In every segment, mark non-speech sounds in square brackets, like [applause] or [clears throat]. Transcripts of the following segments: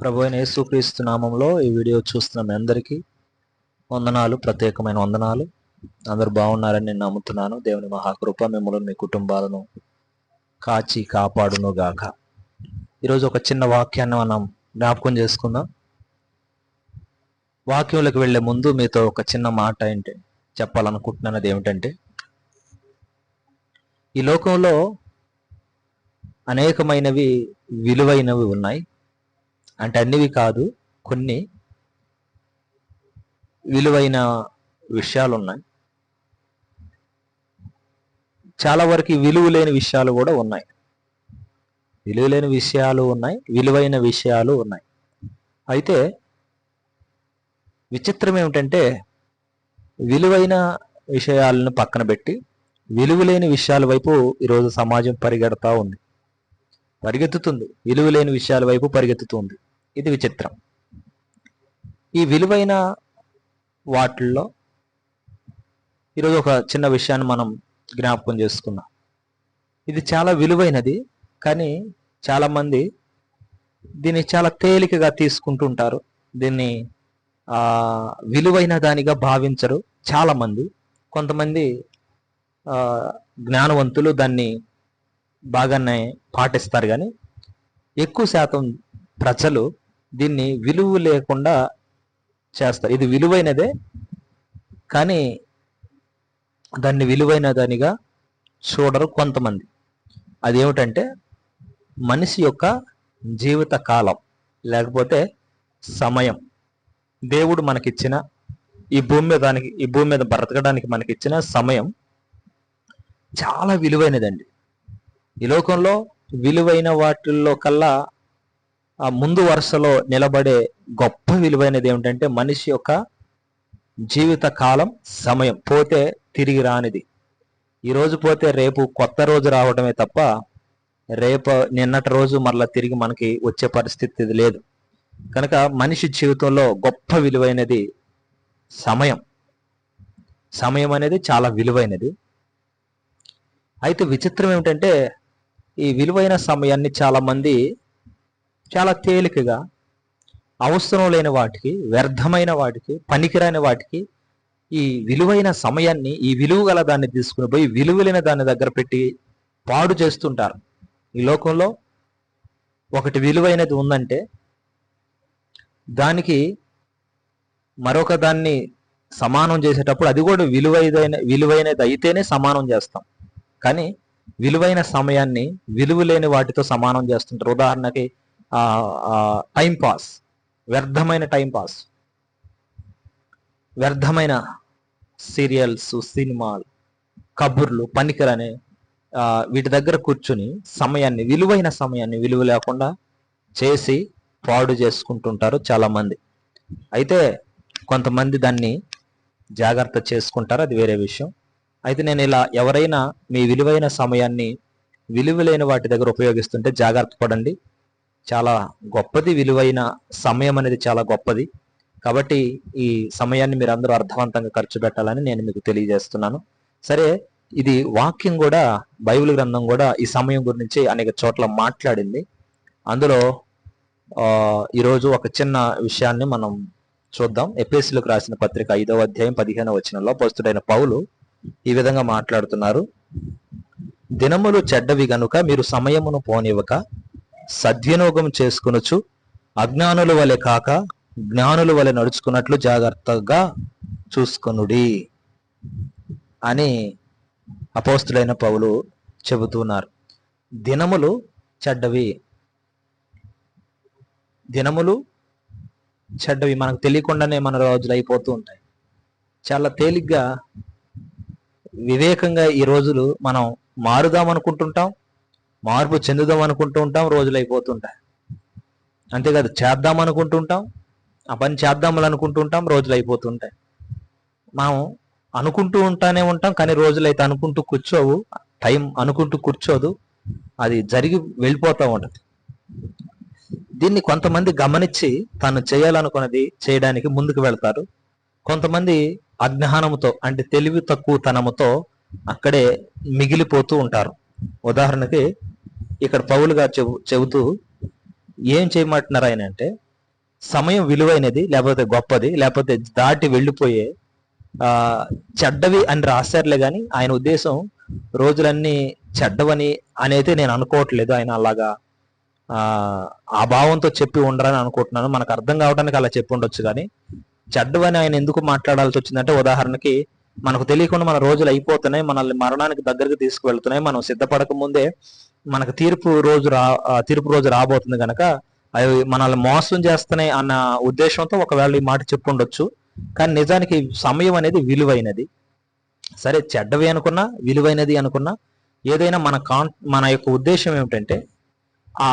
ప్రభు అయిన యేసుక్రీస్తు నామంలో ఈ వీడియో చూస్తున్న మీ అందరికీ వందనాలు ప్రత్యేకమైన వందనాలు. అందరూ బాగున్నారని నేను నమ్ముతున్నాను. దేవుని మహాకృప మిమ్మల్ని మీ కుటుంబాలను కాచి కాపాడును గాక. ఈరోజు ఒక చిన్న వాక్యాన్ని మనం జ్ఞాపకం చేసుకుందాం. వాక్యంలోకి వెళ్ళే ముందు మీతో ఒక చిన్న మాట ఏంటి? చెప్పాలనుకుంటున్నది ఏమిటంటే ఈ లోకంలో అనేకమైనవి విలువైనవి ఉన్నాయి. అంటే అన్నివి కాదు కొన్ని విలువైన విషయాలు ఉన్నాయి చాలా వరకు విలువ లేని విషయాలు కూడా ఉన్నాయి. విలువ లేని విషయాలు ఉన్నాయి విలువైన విషయాలు ఉన్నాయి. అయితే విచిత్రం ఏమిటంటే విలువైన విషయాలను పక్కన పెట్టి విలువలేని విషయాల వైపు ఈరోజు సమాజం పరిగెడతా ఉంది. పరిగెత్తుతుంది. విలువలేని విషయాల వైపు పరిగెత్తుతుంది. ఇది విచిత్రం. ఈ విలువైన వాటిల్లో ఈరోజు ఒక చిన్న విషయాన్ని మనం జ్ఞాపకం చేసుకున్నాం ఇది చాలా విలువైనది కానీ చాలామంది దీన్ని చాలా తేలికగా తీసుకుంటుంటారు దీన్ని విలువైన దానిగా భావించరు చాలామంది. కొంతమంది జ్ఞానవంతులు దాన్ని బాగానే పాటిస్తారు. కానీ ఎక్కువ శాతం ప్రజలు దీన్ని విలువ లేకుండా చేస్తారు. ఇది విలువైనదే కానీ దాన్ని విలువైన దానిగా చూడరు కొంతమంది. అదేమిటంటే మనిషి యొక్క జీవిత కాలం లేకపోతే సమయం. దేవుడు మనకిచ్చిన ఈ భూమి మీద దానికి ఈ భూమి మీద బ్రతకడానికి మనకిచ్చిన సమయం చాలా విలువైనదండి. ఈ లోకంలో విలువైన వాటిల్లో కల్లా ఆ ముందు వరుసలో నిలబడే గొప్ప విలువైనది ఏమిటంటే మనిషి యొక్క జీవిత కాలం సమయం. పోతే తిరిగి రానిది. ఈరోజు పోతే రేపు కొత్త రోజు రావడమే తప్ప రేపు నిన్నటి రోజు మరలా తిరిగి మనకి వచ్చే పరిస్థితి లేదు. కనుక మనిషి జీవితంలో గొప్ప విలువైనది సమయం. సమయం అనేది చాలా విలువైనది. అయితే విచిత్రం ఏమిటంటే ఈ విలువైన సమయాన్ని చాలామంది చాలా తేలికగా అవసరం లేని వాటికి వ్యర్థమైన వాటికి పనికిరాని వాటికి ఈ విలువైన సమయాన్ని ఈ విలువ గల దాన్ని తీసుకుని పోయి విలువలైన దాని దగ్గర పెట్టి పాడు చేస్తుంటారు. ఈ లోకంలో ఒకటి విలువైనది ఉందంటే దానికి మరొక దాన్ని సమానం చేసేటప్పుడు అది కూడా విలువైన విలువైనది అయితేనే సమానం చేస్తాం. కానీ విలువైన సమయాన్ని విలువ లేని వాటితో సమానం చేస్తుంటారు. ఉదాహరణకి టైం పాస్ వ్యర్థమైన టైం పాస్ వ్యర్థమైన సీరియల్స్ సినిమాలు కబుర్లు పనికిరనే వీటి దగ్గర కూర్చుని సమయాన్ని విలువైన సమయాన్ని విలువ లేకుండా చేసి పాడు చేసుకుంటుంటారు చాలామంది. అయితే కొంతమంది దాన్ని జాగ్రత్త చేసుకుంటారు అది వేరే విషయం. అయితే నేను ఇలా ఎవరైనా మీ విలువైన సమయాన్ని విలువ లేని వాటి దగ్గర ఉపయోగిస్తుంటే జాగ్రత్త పడండి. చాలా గొప్పది విలువైన సమయం అనేది చాలా గొప్పది. కాబట్టి ఈ సమయాన్ని మీరు అందరూ అర్థవంతంగా ఖర్చు పెట్టాలని నేను మీకు తెలియజేస్తున్నాను. సరే ఇది వాక్యం కూడా బైబిల్ గ్రంథం కూడా ఈ సమయం గురించి అనేక చోట్ల మాట్లాడింది. అందులో ఈరోజు ఒక చిన్న విషయాన్ని మనం చూద్దాం. ఎపిఎస్సీలకు రాసిన పత్రిక ఐదవ అధ్యాయం పదిహేనవ వచనంలో పోస్తుడైన పౌలు ఈ విధంగా మాట్లాడుతున్నారు. దినములు చెడ్డవి గనుక మీరు సమయమును పోనివ్వక సద్వినియోగం చేసుకునొచ్చు అజ్ఞానుల వలె కాక జ్ఞానుల వలె నడుచుకున్నట్లు జాగ్రత్తగా చూసుకొనుడి అని అపోస్తుడైన పౌలు చెబుతున్నారు. దినములు చెడ్డవి. దినములు చెడ్డవి మనకు తెలియకుండానే మన రోజులు అయిపోతూ ఉంటాయి. చాలా తేలిగ్గా వివేకంగా ఈ రోజులు మనం మారుదాం అనుకుంటుంటాం. మార్పు చెందుదాం అనుకుంటూ ఉంటాం రోజులు అయిపోతుంటాయి. అంతేకాదు చేద్దాం అనుకుంటుంటాం ఆ పని చేద్దామని అనుకుంటుంటాం రోజులు అయిపోతుంటాయి. మనం అనుకుంటూ ఉంటానే ఉంటాం కానీ రోజులు అయితే అనుకుంటూ కూర్చోవు టైం అనుకుంటూ కూర్చోదు అది జరిగి వెళ్ళిపోతూ ఉంటుంది. దీన్ని కొంతమంది గమనించి తను చేయాలనుకున్నది చేయడానికి ముందుకు వెళ్తారు. కొంతమంది అజ్ఞానముతో అంటే తెలివి తక్కువతనముతో అక్కడే మిగిలిపోతూ ఉంటారు. ఉదాహరణకి ఇక్కడ పౌలు గారు చెబు చెబుతూ ఏం చేయమంటున్నారు ఆయన అంటే సమయం విలువైనది లేకపోతే గొప్పది లేకపోతే దాటి వెళ్ళిపోయే చెడ్డవి అని రాశారులే కానీ ఆయన ఉద్దేశం రోజులన్నీ చెడ్డవని అనేది నేను అనుకోవట్లేదు. ఆయన అలాగా ఆ ఆ భావంతో చెప్పి ఉండరని అనుకుంటున్నాను. మనకు అర్థం కావడానికి అలా చెప్పి ఉండొచ్చు కానీ చెడ్డవని ఆయన ఎందుకు మాట్లాడాల్సి వచ్చిందంటే ఉదాహరణకి మనకు తెలియకుండా మన రోజులు అయిపోతున్నాయి మనల్ని మరణానికి దగ్గరికి తీసుకువెళ్తున్నాయి మనం సిద్ధపడక ముందే మనకు తీర్పు రోజు రా ఆ, తీర్పు రోజు రాబోతుంది కనుక అవి మనల్ని మోసం చేస్తున్నాయి అన్న ఉద్దేశంతో ఒకవేళ ఈ మాట చెప్పుండొచ్చు. కానీ నిజానికి సమయం అనేది విలువైనది. సరే చెడ్డవి అనుకున్నా విలువైనది అనుకున్నా ఏదైనా మన కాన్ మన యొక్క ఉద్దేశం ఏమిటంటే ఆ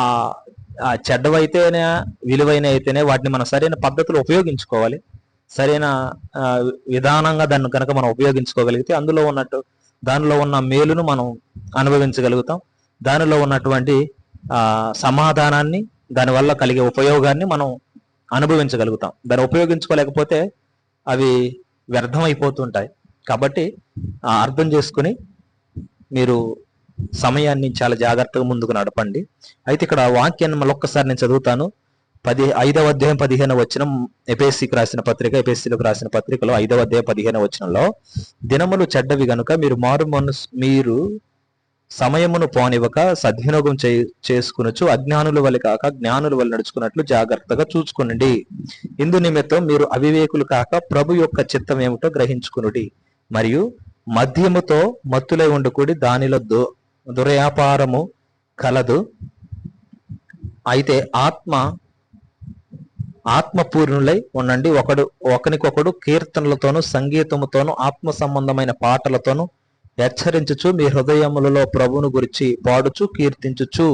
ఆ చెడ్డవైతేనే విలువైన అయితేనే వాటిని మనం సరైన పద్ధతిలో ఉపయోగించుకోవాలి. సరైన విధానంగా దాన్ని కనుక మనం ఉపయోగించుకోగలిగితే అందులో ఉన్నట్టు దానిలో ఉన్న మేలును మనం అనుభవించగలుగుతాం. దానిలో ఉన్నటువంటి సమాధానాన్ని దానివల్ల కలిగే ఉపయోగాన్ని మనం అనుభవించగలుగుతాం. దాన్ని ఉపయోగించుకోలేకపోతే అవి వ్యర్థమైపోతుంటాయి. కాబట్టి అర్థం చేసుకుని మీరు సమయాన్ని చాలా జాగ్రత్తగా ముందుకు నడపండి. అయితే ఇక్కడ వాక్యాన్ని మళ్ళొక్కసారి నేను చదువుతాను. పది ఐదవ అధ్యాయం పదిహేను వచ్చిన ఎపిఎస్సికి రాసిన పత్రిక ఎపిఎస్సిలకు రాసిన పత్రికలో ఐదవ అధ్యాయం పదిహేను వచనంలో దినములు చెడ్డవి గనుక మీరు మారు మనసు మీరు సమయమును పోనివ్వక సద్వినియోగం చే చేసుకునొచ్చు అజ్ఞానుల వల్ల కాక జ్ఞానుల వల్ల నడుచుకున్నట్లు జాగ్రత్తగా చూసుకునండి ఇందు నిమిత్తం మీరు అవివేకులు కాక ప్రభు యొక్క చిత్తం ఏమిటో గ్రహించుకునుడి. మరియు మద్యముతో మత్తులై ఉండకూడి దానిలో దు దుర్వ్యాపారము కలదు. అయితే ఆత్మ ఆత్మపూర్ణులై ఉండండి. ఒకడు ఒకనికొకడు కీర్తనలతోనూ సంగీతముతోనూ ఆత్మ సంబంధమైన పాటలతోనూ హెచ్చరించుచు మీ హృదయములలో ప్రభువును గురించి పాడుచు కీర్తించుచు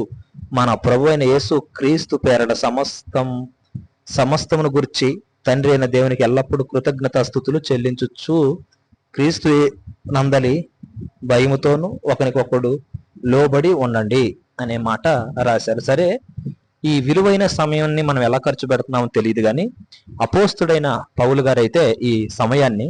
మన ప్రభు అయిన యేసు క్రీస్తు పేరట సమస్తం సమస్తమును గురించి తండ్రి అయిన దేవునికి ఎల్లప్పుడూ కృతజ్ఞతాస్థుతులు చెల్లించుచు క్రీస్తు నందలి భయముతోనూ ఒకనికొకడు లోబడి ఉండండి అనే మాట రాశారు. సరే ఈ విలువైన సమయాన్ని మనం ఎలా ఖర్చు పెడుతున్నామో తెలియదు కానీ అపోస్తుడైన పౌలు గారైతే ఈ సమయాన్ని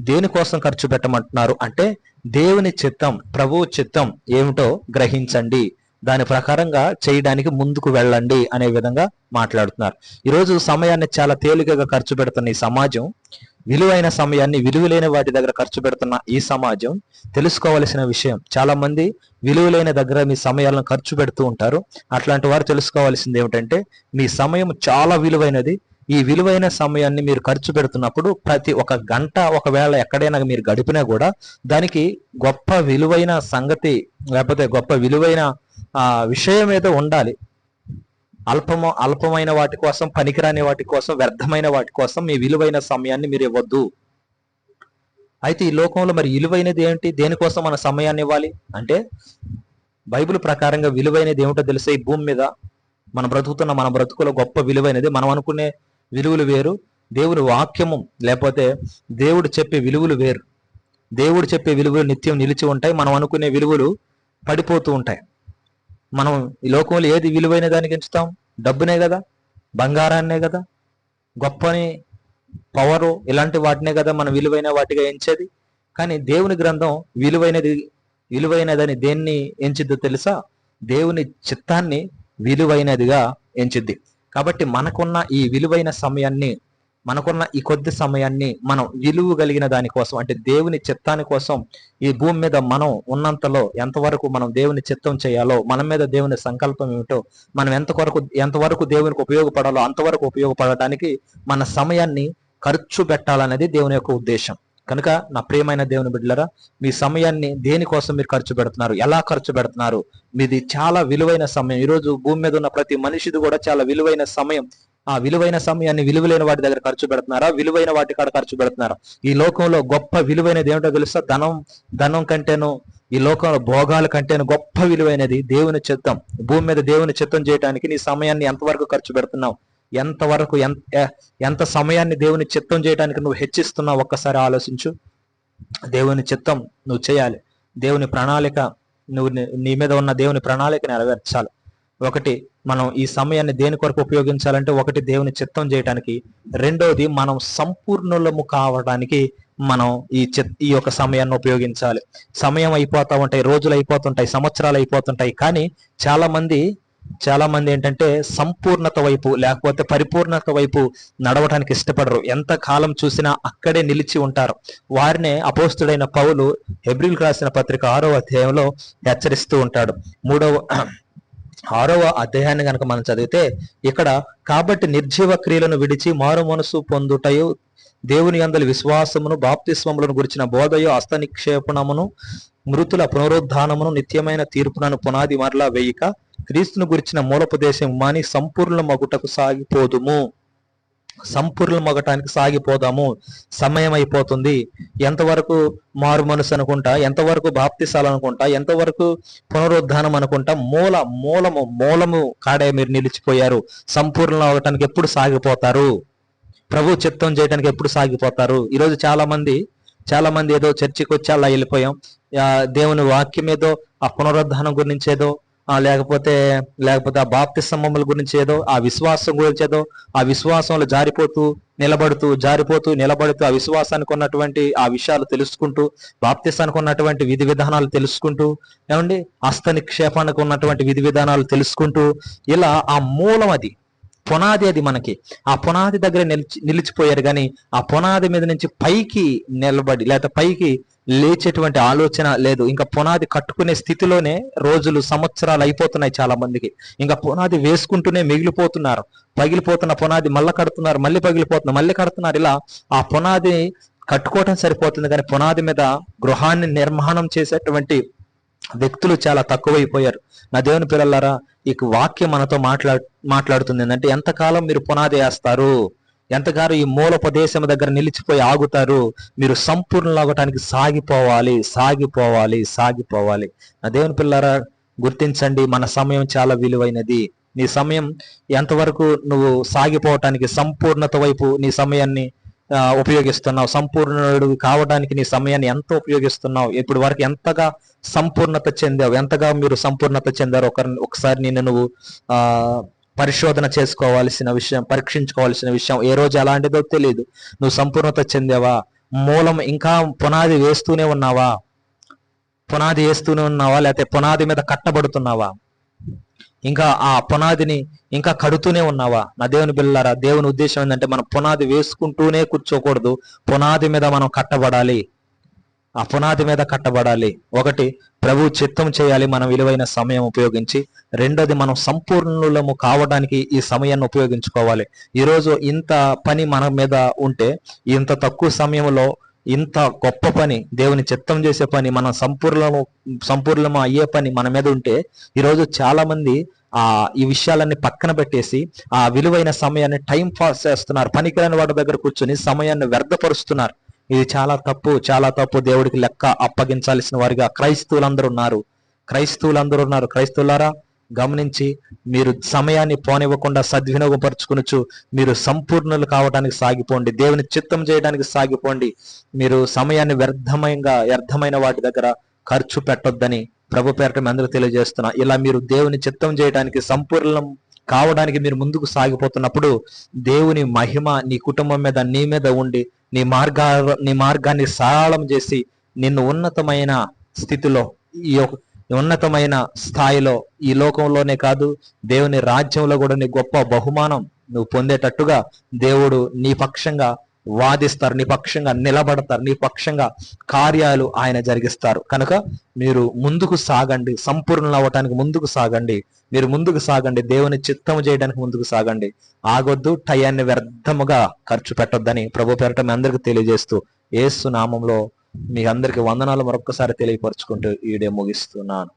దేనికోసం ఖర్చు పెట్టమంటున్నారు అంటే దేవుని చిత్తం ప్రభువు చిత్తం ఏమిటో గ్రహించండి. దాని ప్రకారంగా చేయడానికి ముందుకు వెళ్ళండి అనే విధంగా మాట్లాడుతున్నారు. ఈరోజు సమయాన్ని చాలా తేలికగా ఖర్చు పెడుతున్న ఈ సమాజం విలువైన సమయాన్ని విలువలేని వాటి దగ్గర ఖర్చు పెడుతున్న ఈ సమాజం తెలుసుకోవలసిన విషయం. చాలా మంది విలువలేని దగ్గర మీ సమయాలను ఖర్చు పెడుతూ ఉంటారు. అట్లాంటి వారు తెలుసుకోవాల్సింది ఏమిటంటే మీ సమయం చాలా విలువైనది ఈ విలువైన సమయాన్ని మీరు ఖర్చు పెడుతున్నప్పుడు ప్రతి ఒక గంట ఒకవేళ ఎక్కడైనా మీరు గడిపినా కూడా దానికి గొప్ప విలువైన సంగతి లేకపోతే గొప్ప విలువైన విషయం ఏదో ఉండాలి. అల్పము అల్పమైన వాటి కోసం పనికిరాని వాటి కోసం వ్యర్థమైన వాటి కోసం మీ విలువైన సమయాన్ని మీరు ఇవ్వద్దు. అయితే ఈ లోకంలో మరి విలువైనది ఏంటి? దేనికోసం మన సమయాన్ని ఇవ్వాలి? అంటే బైబిల్ ప్రకారంగా విలువైనది ఏమిటో తెలిసే? ఈ భూమి మీద మనం బ్రతుకుతున్న మన బ్రతుకులో గొప్ప విలువైనది మనం అనుకునే విలువలు వేరు. దేవుని వాక్యము లేకపోతే దేవుడు చెప్పే విలువలు వేరు. దేవుడు చెప్పే విలువలు నిత్యం నిలిచి ఉంటాయి. మనం అనుకునే విలువలు పడిపోతూ ఉంటాయి. మనం ఈ లోకంలో ఏది విలువైన దానికి ఎంచుతాం? డబ్బునే కదా? బంగారాన్నే కదా? గొప్పని పవరు ఇలాంటి వాటినే కదా మనం విలువైన వాటిగా ఎంచేది? కానీ దేవుని గ్రంథం విలువైనది విలువైనదని దేన్ని ఎంచిద్దో తెలుసా? దేవుని చిత్తాన్ని విలువైనదిగా ఎంచిద్ది. కాబట్టి మనకున్న ఈ విలువైన సమయాన్ని మనకున్న ఈ కొద్ది సమయాన్ని మనం విలువ కలిగిన దానికోసం అంటే దేవుని చిత్తాని కోసం ఈ భూమి మీద మనం ఉన్నంతలో ఎంతవరకు మనం దేవుని చిత్తం చేయాలో మన మీద దేవుని సంకల్పం ఏమిటో మనం ఎంతవరకు ఎంతవరకు దేవునికి ఉపయోగపడాలో అంతవరకు ఉపయోగపడడానికి మన సమయాన్ని ఖర్చు పెట్టాలనేది దేవుని యొక్క ఉద్దేశం. కనుక నా ప్రియమైన దేవుని బిడ్డలరా మీ సమయాన్ని దేనికోసం మీరు ఖర్చు పెడుతున్నారు ఎలా ఖర్చు పెడుతున్నారు మీది చాలా విలువైన సమయం. ఈరోజు భూమి మీద ఉన్న ప్రతి మనిషిది కూడా చాలా విలువైన సమయం. ఆ విలువైన సమయాన్ని విలువలేని వాటి దగ్గర ఖర్చు పెడుతున్నారా విలువైన వాటి కాడ ఖర్చు పెడుతున్నారా? ఈ లోకంలో గొప్ప విలువైనది ఏమిటో తెలుసా? ధనం ధనం కంటేను ఈ లోకంలో భోగాల కంటేను గొప్ప విలువైనది దేవుని చిత్తం. భూమి మీద దేవుని చిత్తం చేయడానికి నీ సమయాన్ని ఎంతవరకు ఖర్చు పెడుతున్నావు? ఎంతవరకు ఎంత ఎంత సమయాన్ని దేవుని చిత్తం చేయడానికి నువ్వు హెచ్చిస్తున్నావు ఒక్కసారి ఆలోచించు. దేవుని చిత్తం నువ్వు చేయాలి. దేవుని ప్రణాళిక నువ్వు నీ- నీ మీద ఉన్న దేవుని ప్రణాళిక నెరవేర్చాలి. ఒకటి మనం ఈ సమయాన్ని దేని కొరకు ఉపయోగించాలంటే ఒకటి దేవుని చిత్తం చేయడానికి రెండోది మనం సంపూర్ణులము కావడానికి మనం ఈ చిత్ ఈ యొక్క సమయాన్ని ఉపయోగించాలి. సమయం అయిపోతా ఉంటాయి రోజులు అయిపోతుంటాయి సంవత్సరాలు అయిపోతుంటాయి. కానీ చాలా మంది చాలా మంది ఏంటంటే సంపూర్ణత వైపు లేకపోతే పరిపూర్ణత వైపు నడవటానికి ఇష్టపడరు. ఎంత కాలం చూసినా అక్కడే నిలిచి ఉంటారు. వారినే అపోస్తుడైన పౌలు హెబ్రిల్ రాసిన పత్రిక ఆరో అధ్యాయంలో హెచ్చరిస్తూ ఉంటాడు. మూడవ [clears throat] ఆరవ అధ్యాయాన్ని కనుక మనం చదివితే ఇక్కడ కాబట్టి నిర్జీవ క్రియలను విడిచి మారు మనసు పొందుటయు దేవుని అందరి విశ్వాసమును బాప్తిస్వములను గురించిన బోధయు హస్త నిక్షేపణమును మృతుల పునరుద్ధానమును నిత్యమైన తీర్పునను పునాది మరలా వేయిక క్రీస్తును గురించిన మూలోపదేశం మాని సంపూర్ణ మగుటకు సాగిపోదుము. సంపూర్ణ మగటానికి సాగిపోదాము. సమయం అయిపోతుంది. ఎంతవరకు మారు మనసు అనుకుంటా ఎంతవరకు బాప్తిసాలు అనుకుంటా ఎంతవరకు పునరుద్ధానం అనుకుంటా మూల మూలము మూలము కాడే మీరు నిలిచిపోయారు. సంపూర్ణ అవటానికి ఎప్పుడు సాగిపోతారు? ప్రభు చిత్తం చేయడానికి ఎప్పుడు సాగిపోతారు? ఈరోజు చాలా మంది చాలా మంది ఏదో చర్చికి వచ్చి అలా వెళ్ళిపోయాం. దేవుని వాక్యం ఏదో ఆ పునరుద్ధానం గురించి ఏదో లేకపోతే లేకపోతే ఆ బాప్తి సంబముల గురించి ఏదో ఆ విశ్వాసం గురించి ఏదో ఆ విశ్వాసంలో జారిపోతూ నిలబడుతూ జారిపోతూ నిలబడుతూ ఆ విశ్వాసానికి ఉన్నటువంటి ఆ విషయాలు తెలుసుకుంటూ బాప్తిస్తానికి ఉన్నటువంటి విధి విధానాలు తెలుసుకుంటూ ఏమండి? హస్త నిక్షేపానికి ఉన్నటువంటి విధి విధానాలు తెలుసుకుంటూ ఇలా ఆ మూలం అది పునాది అది మనకి. ఆ పునాది దగ్గర నిలిచి నిలిచిపోయారు కానీ ఆ పునాది మీద నుంచి పైకి నిలబడి లేకపోతే పైకి లేచేటువంటి ఆలోచన లేదు. ఇంకా పునాది కట్టుకునే స్థితిలోనే రోజులు సంవత్సరాలు అయిపోతున్నాయి చాలా మందికి ఇంకా పునాది వేసుకుంటూనే మిగిలిపోతున్నారు. పగిలిపోతున్న పునాది మళ్ళీ కడుతున్నారు మళ్ళీ పగిలిపోతున్నారు మళ్ళీ కడుతున్నారు. ఇలా ఆ పునాది కట్టుకోవటం సరిపోతుంది. కానీ పునాది మీద గృహాన్ని నిర్మాణం చేసేటువంటి వ్యక్తులు చాలా తక్కువైపోయారు. నా దేవుని పిల్లలారా ఈ వాక్యం మనతో మాట్లా మాట్లాడుతుంది. ఏంటంటే ఎంతకాలం మీరు పునాది వేస్తారు? ఎంతకాలం ఈ మూలపదేశం దగ్గర నిలిచిపోయి ఆగుతారు. మీరు సంపూర్ణలు అవ్వటానికి సాగిపోవాలి సాగిపోవాలి సాగిపోవాలి. నా దేవుని పిల్లరా గుర్తించండి మన సమయం చాలా విలువైనది. నీ సమయం ఎంతవరకు నువ్వు సాగిపోవటానికి సంపూర్ణత వైపు నీ సమయాన్ని ఉపయోగిస్తున్నావు? సంపూర్ణుడు కావడానికి నీ సమయాన్ని ఎంత ఉపయోగిస్తున్నావు? ఇప్పుడు వరకు ఎంతగా సంపూర్ణత చెందావు? ఎంతగా మీరు సంపూర్ణత చెందారు? ఒకరిని ఒకసారి నిన్ను నువ్వు ఆ పరిశోధన చేసుకోవాల్సిన విషయం పరీక్షించుకోవాల్సిన విషయం ఏ రోజు ఎలాంటిదో తెలియదు నువ్వు సంపూర్ణత చెందావా? మూలం ఇంకా పునాది వేస్తూనే ఉన్నావా? పునాది వేస్తూనే ఉన్నావా? లేకపోతే పునాది మీద కట్టబడుతున్నావా? ఇంకా ఆ పునాదిని ఇంకా కడుతూనే ఉన్నావా? నా దేవుని బిళ్ళారా దేవుని ఉద్దేశం ఏంటంటే మనం పునాది వేసుకుంటూనే కూర్చోకూడదు. పునాది మీద మనం కట్టబడాలి. ఆ పునాది మీద కట్టబడాలి. ఒకటి ప్రభు చిత్తం చేయాలి. మనం విలువైన సమయం ఉపయోగించి. రెండోది మనం సంపూర్ణులము కావడానికి ఈ సమయాన్ని ఉపయోగించుకోవాలి. ఈరోజు ఇంత పని మన మీద ఉంటే ఇంత తక్కువ సమయంలో ఇంత గొప్ప పని దేవుని చిత్తం చేసే పని మనం సంపూర్ణము సంపూర్ణము అయ్యే పని మన మీద ఉంటే ఈరోజు చాలా మంది ఆ ఈ విషయాలన్నీ పక్కన పెట్టేసి ఆ విలువైన సమయాన్ని టైం పాస్ చేస్తున్నారు. పనికిరాని వాడి దగ్గర కూర్చొని సమయాన్ని వ్యర్థపరుస్తున్నారు. ఇది చాలా తప్పు చాలా తప్పు దేవుడికి లెక్క అప్పగించాల్సిన వారిగా క్రైస్తవులందరూ ఉన్నారు. క్రైస్తవులందరూ ఉన్నారు. క్రైస్తవులారా గమనించి మీరు సమయాన్ని పోనివ్వకుండా సద్వినియోగపరచుకునొచ్చు మీరు సంపూర్ణులు కావడానికి సాగిపోండి. దేవుని చిత్తం చేయడానికి సాగిపోండి. మీరు సమయాన్ని వ్యర్థమయంగా వ్యర్థమైన వాటి దగ్గర ఖర్చు పెట్టొద్దని ప్రభు పేరట అందరూ తెలియజేస్తున్నా. ఇలా మీరు దేవుని చిత్తం చేయడానికి సంపూర్ణం కావడానికి మీరు ముందుకు సాగిపోతున్నప్పుడు దేవుని మహిమ నీ కుటుంబం మీద నీ మీద ఉండి నీ మార్గా నీ మార్గాన్ని సరళం చేసి నిన్ను ఉన్నతమైన స్థితిలో ఈ యొక్క ఉన్నతమైన స్థాయిలో ఈ లోకంలోనే కాదు దేవుని రాజ్యంలో కూడా నీ గొప్ప బహుమానం నువ్వు పొందేటట్టుగా దేవుడు నీ పక్షంగా వాదిస్తారు నిపక్షంగా నిలబడతారు నీ పక్షంగా కార్యాలు ఆయన జరిగిస్తారు. కనుక మీరు ముందుకు సాగండి సంపూర్ణ అవ్వటానికి ముందుకు సాగండి మీరు ముందుకు సాగండి దేవుని చిత్తం చేయడానికి ముందుకు సాగండి. ఆగొద్దు టయాన్ని వ్యర్థముగా ఖర్చు పెట్టొద్దని ప్రభు పేరట మీ అందరికి తెలియజేస్తూ ఏసు నామంలో మీ అందరికి వందనాలు మరొకసారి తెలియపరుచుకుంటూ ఈడే ముగిస్తున్నాను.